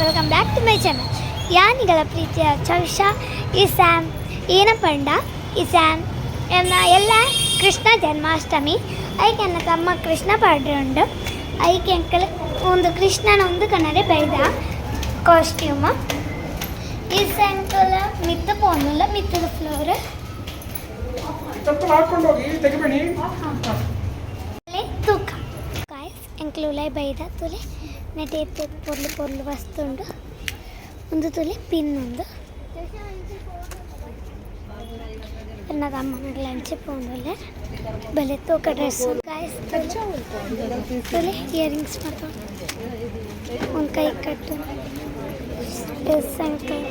Welcome back to my channel ಯಾನಿಗಳ ಪ್ರೀತಿಯ ಚವಿಷ ಈ ಸ್ಯಾಮ್ ಏನ ಪಂಡ ಈ ಸ್ಯಾಮ್ ಎನ್ನ ಎಲ್ಲ ಕೃಷ್ಣ ಜನ್ಮಾಷ್ಟಮಿ ಐಕೆ ನನ್ನ ತಮ್ಮ ಕೃಷ್ಣ ಪಾಡ್ರೆ ಉಂಡು. ಐಕೆ ಎಂಕಲ್ ಒಂದು ಕೃಷ್ಣನ ಒಂದು ಕಣರೆ ಬೈದ ಕಾಸ್ಟ್ಯೂಮ್ ಈ ಸ್ಯಾಂಕಲ್ ಮಿತ್ತ ಪೋನಲ್ಲ ಮಿತ್ತದ ಫ್ಲೋರ್ ತೂಕ. ಕಾಯ್ಸ್ ಎಂಕ್ಲುಲೈ ಬೈದ ತುಲೆ. నా టేప్ పొర్లు పొర్లు వస్తుండు. ముందు తొలి పిన్ ఉంది. నాకు అమ్మ నాకు లంచ్ పోలే భలే ఒక డ్రెస్ తొలి ఇయర్ రింగ్స్ మాత్రం వంకాయ కట్టు డ్రెస్ అంకాయ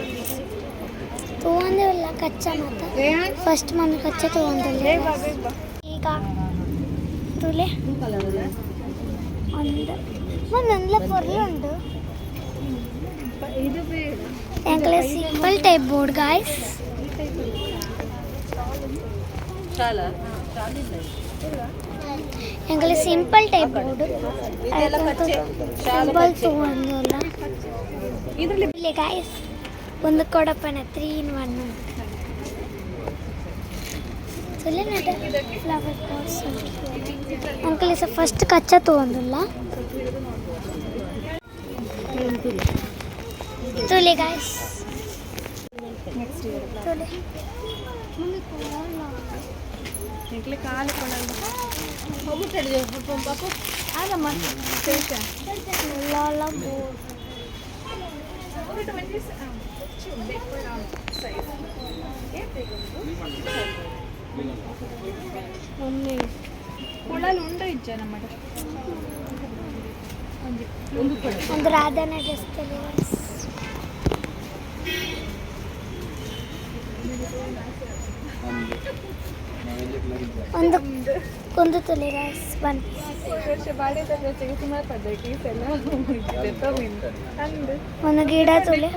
టూ హండ్రెడ్ వల్ల కచ్చా మాత ఫస్ట్ మనకి వచ్చే టూ హండ్రెడ్ ఇక తులే అందరూ ಎಂಕಲೆ simple type board guys ಎಂಕಲೆ simple type board simple ತೊಗೊಂಡಲ್ಲ ಇಲ್ಲಿ ಗಾಯ್ಸ್ ಒಂದು ಕೊಡಪ್ಪನ ತ್ರೀ ಇನ್ ಒನ್ ತುಲೆ ನಟ ಫ್ಲವರ್ ಪಾಟ್ಸ್ ಅಂಕಲ್ ಸಹ ಫಸ್ಟ್ ಕಚ್ಚಾ ತೊಗೊಂಡಿಲ್ಲ తూలే గాయస్ ఇంట్లో కాలు కొనాలి? ఇచ్చానమాట. ಒಂದು ರಾಧನ ಡ್ರೆಸ್ ತುಲೆ guys. ಒಂದು ಒಂದು ತುಲೆ ಗಾಯ್ಸ್ ಒನ್ ವರ್ಷ ಬಾಡಿದ ಜೊತೆಗೆ ಸುಮಾರು ಪದ್ಧತಿ ಎಲ್ಲ ಅಂದು ಒಂದು ಗಿಡ ತುಲೆ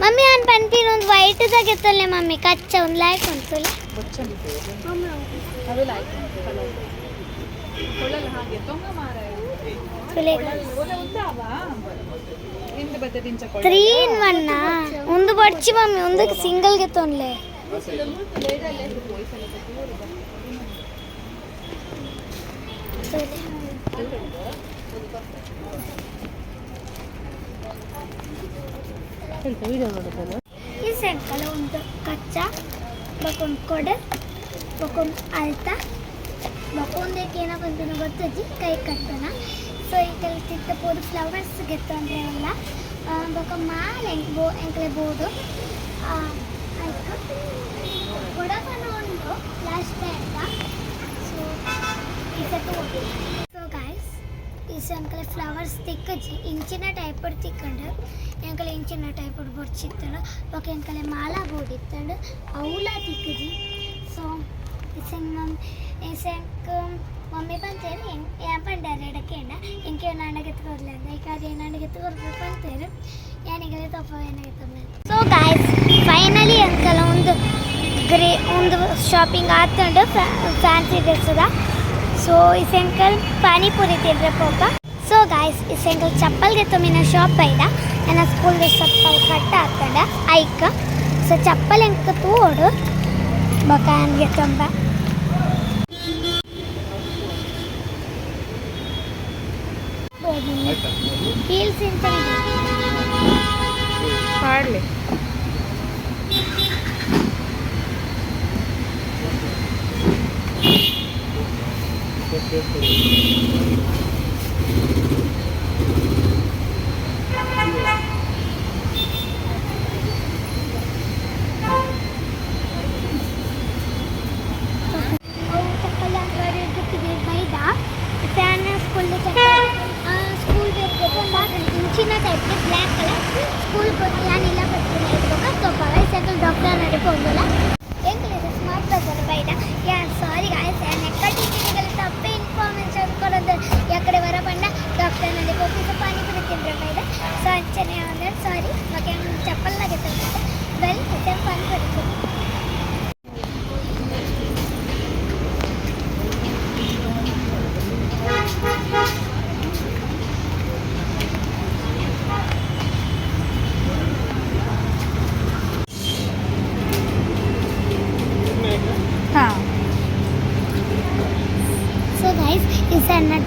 ಮಮ್ಮಿ ಅವ್ನು ಪಂಪಿನ ಒಂದು ವೈಟ್ ತೆಗೆತ್ತಲ್ಲೇ ಮಮ್ಮಿ ಕಚ್ಚ ಒಂದು ಲೈಕ್ ಒಂದು ತುಲೆ ತ್ರೀ ಇನ್ ಒನ್ ಒಂದು ಬಡ್ಚಿ ಮಮ್ಮಿ ಒಂದು ಸಿಂಗಲ್ಗೆ ತೊನ್ಲೆ ಈ ಸೆಂಕಲ ಒಂದು ಕಚ್ಚ ಬಕೊಂದು ಕೊಡೆ ಬಕೊಂದು ಅಳ್ತ ಬಕೊಂದಕ್ಕೆ ಏನೋ ಬಂತು ಗೊತ್ತಜ್ಜಿ ಕೈ ಕಟ್ಟೋಣ ಸೊ ಈ ಕೆಲ ತಿಟ್ಟಪೋದು ಫ್ಲವರ್ಸ್ ಅಂದರೆ ಎಲ್ಲ ಬೊಕ ಮಾಲೆ ಎಂಕ್ ಬೋ, ಎಂಕ್ಲೆ ಬೋರ್ಡು ಆಯಿತು. ಕೊಡಕನ ಉಂಟು ಲಾಸ್ಟ್ ಅಂತ. ಸೊ ಈ ಸತ್ತು ಸೊ ಗಾಯ್ಸ್ ಈ ಸಂಕಲೆ ಫ್ಲವರ್ಸ್ ತಿಕ್ಕಜ್ಜಿ ಇಂಚಿನ ಟೈಪ್ ತಿಕ್ಕಂಡು, ಎಂಕಲೆ ಇಂಚಿನ ಟೈಪ್ ಬೊಡ್ಚಿತ್ತಂಡು ఒక ಎಂಕಲೆ ಮಾಲಾ ಬೋರ್ಡ್ ಇತ್ತಂಡು ಅವಲ ತಿಕ್ಕಜಿ. ಸೊ ಗಾಯ್ಸ್ ಫೈನಲಿ ಅಂತಲ್ಲ ಒಂದು ಗ್ರೇ ಒಂದು ಶಾಪಿಂಗ್ ಆಗ್ತಂಡು ಫ್ಯಾನ್ಸಿ ಡ್ರೆಸ್ಸದ ಸೊ ಈ ಸೆಂಕಲ್ ಪಾನಿಪುರಿ ತಿಂದ್ರೆ ಪೋಪ. ಸೊ ಗಾಯ್ಸ್ ಈ ಸೆಂಕಲ್ ಚಪ್ಪಲ್ಗೆ ತುಂಬಿನ ಶಾಪ್ ಐದ. ನನ್ನ ಸ್ಕೂಲ್ದು ಚಪ್ಪಲ್ ಕಟ್ಟ ಹಾಕೊಂಡ ಐಕ್. ಸೊ ಚಪ್ಪಲ್ ಎಂಕ ತೋಡು. ಬಕಾನ್ಗೆ ತುಂಬ. ಹೀಲ್ಸ್ ಇಂತ entrarle.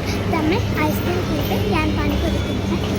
તમે આઈસ્ક્રીમ ખરીદો યાન પાણી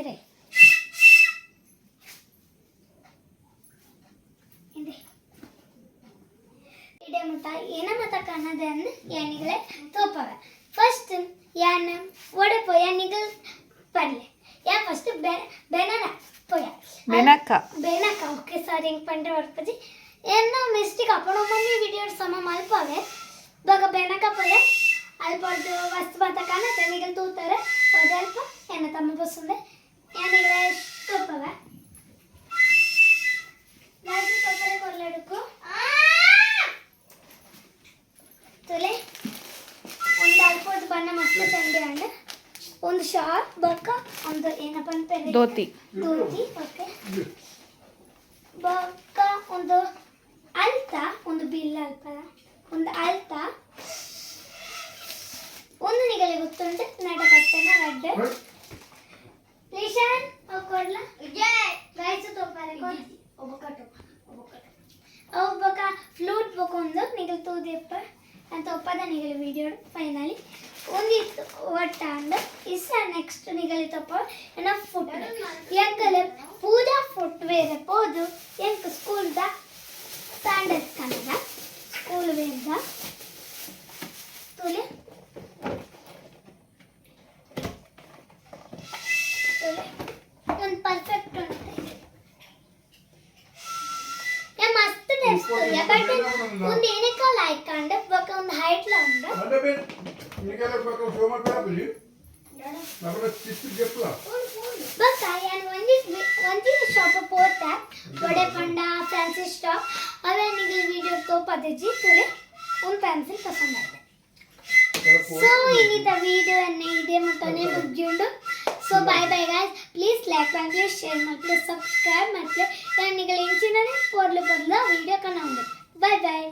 ಆತಿನ ಪುಜರೆ ಇದೆ ಇಡೇ ಮುಟ್ಟ ಏನ ಮತ ಕಾಣದನ್ನು ಯಾನಿಗಳೇ ತೋಪವೆ ಫಸ್ಟ್ ಯಾನ ಒಡೆ ಪೋಯ ನಿಗಲ್ ಪಡ್ಲೆ ಯಾ ಫಸ್ಟ್ ಬೆನನ ಪೋಯ ಬೆನಕ ಬೆನಕ ಓಕೆ ಸಾರಿ ಹೆಂಗ್ ಪಂಡ್ರೆ ಹೊರಪಜಿ ಏನೋ ಮಿಸ್ಟೇಕ್ ಅಪ್ಪಣ ಮಮ್ಮಿ ವಿಡಿಯೋ ಸಮ ಮಲ್ಪವೆ ಇವಾಗ ಬೆನಕ ಪೋಯ ಅಲ್ಪಡ್ದು ವಸ್ತು ಬತ್ತ ಕಾಣತ್ತೆ ನಿಗಲ್ ತೂತಾರೆ ಅದಲ್ಪ ಏನ ತಮ್ಮ ಬಸ್ಸುಂದೆ ಯಾನಿಗಳೇ ತೋಪವೆ ಲಾಸ್ಟ್ ತೋಪರೆ ಕೊರ್ಲಾಡಕ್ಕೂ ತುಲೆ ಒಂದು ಅಲ್ಪದ ಬಣ್ಣ ಮಸ್ತ್ ತಂದೆ ಅಂಡ್ ಒಂದು ಶಾರ್ಟ್ ಬಕ್ಕ ಒಂದು ಏನಪ್ಪ ಅಂತ ಧೋತಿ. ಧೋತಿ ಓಕೆ ಬಕ್ಕ ಒಂದು ಅಲ್ತ ಒಂದು ಬಿಲ್ಲ ಅಲ್ಪ. ಒಂದು ಅಲ್ತ. ಒಂದು ನಿಗಲಿ ಗೊತ್ತುಂಟು? ನಡಕಟ್ಟನ ಅಡ್ಡ ಲಿಶಾನ್ ಕೊಡ್ಲ? Guys ತೋಪಾರೆ ಒಬ್ಬಕ ಒಬ್ಬಕ flute ಬೊಕೊಂದು ನಿಗಲ್ ತೂದಿಯಪ್ಪ. ಅಂತ ಒಪ್ಪದ ನಿಗಲ್ ವಿಡಿಯೋ ಫೈನಲಿ ಒಂದಿತ್ತು ಒಟ್ಟ ಅಂಡ್ ಇಸ್ ನೆಕ್ಸ್ಟ್ ನಿಗಲಿ ತಪ್ಪ ಏನ ಫುಟ್ ಎಂಕಲೆ ಪೂಜಾ ಫುಟ್ ವೇರೆ ಪೋದು ಎಂಕ್ ಸ್ಕೂಲ್ದ ಸ್ಟ್ಯಾಂಡರ್ಡ್ ಕನ್ನಡ ಸ್ಕೂಲ್ ವೇರ್ದ ಯಾಕಂದ್ರೆ ಒಂದು ಏನಕ್ಕೆ ಲಾಯ್ಕಂಡೆ ಬಕ ಒಂದು ಹೈಟ್ ಲಂಡ ಅಂದ್ರೆ ಬೇನ್ ನಿಗೆಲ್ಲ ಬಕ ಸೋಮ ಕಾಬಲಿ ನಮನ ಚಿತ್ತು ಗೆಪ್ಲ ಬಕ ಯಾನ್ ಒಂದಿ ಒಂದಿ ಶಾಪ ಪೋತ ಬಡೆ ಪಂಡ ಫ್ರಾನ್ಸಿಸ್ ಸ್ಟಾಪ್ ಅವೆ ನಿಗೆ ವಿಡಿಯೋ ತೋ ಪದಜಿ ತುಲೆ ಒಂದು ಪೆನ್ಸಿಲ್ ಪಸಂದ ಆಯ್ತು ಸೊ ಇನ್ನಿತ ವಿಡಿಯೋ ಅನ್ನ ಇದೆ ಮತ್ತನೇ ಮುಗ್ಗಿಂಡು so bye bye guys please like ಮಾಡಿ ಶೇರ್ ಮಾಡಿ ಸಬ್ಸ್ಕ್ರೈಬ್ ಮಾಡಿ ನನಗೆ ಇಂಚಿನೇ ಪೊರ್ಲು ಪೊರ್ಲು ವಿಡಿಯೋ ಕನ್ನ ಉಂಡು ಬಾಯ್ ಬಾಯ್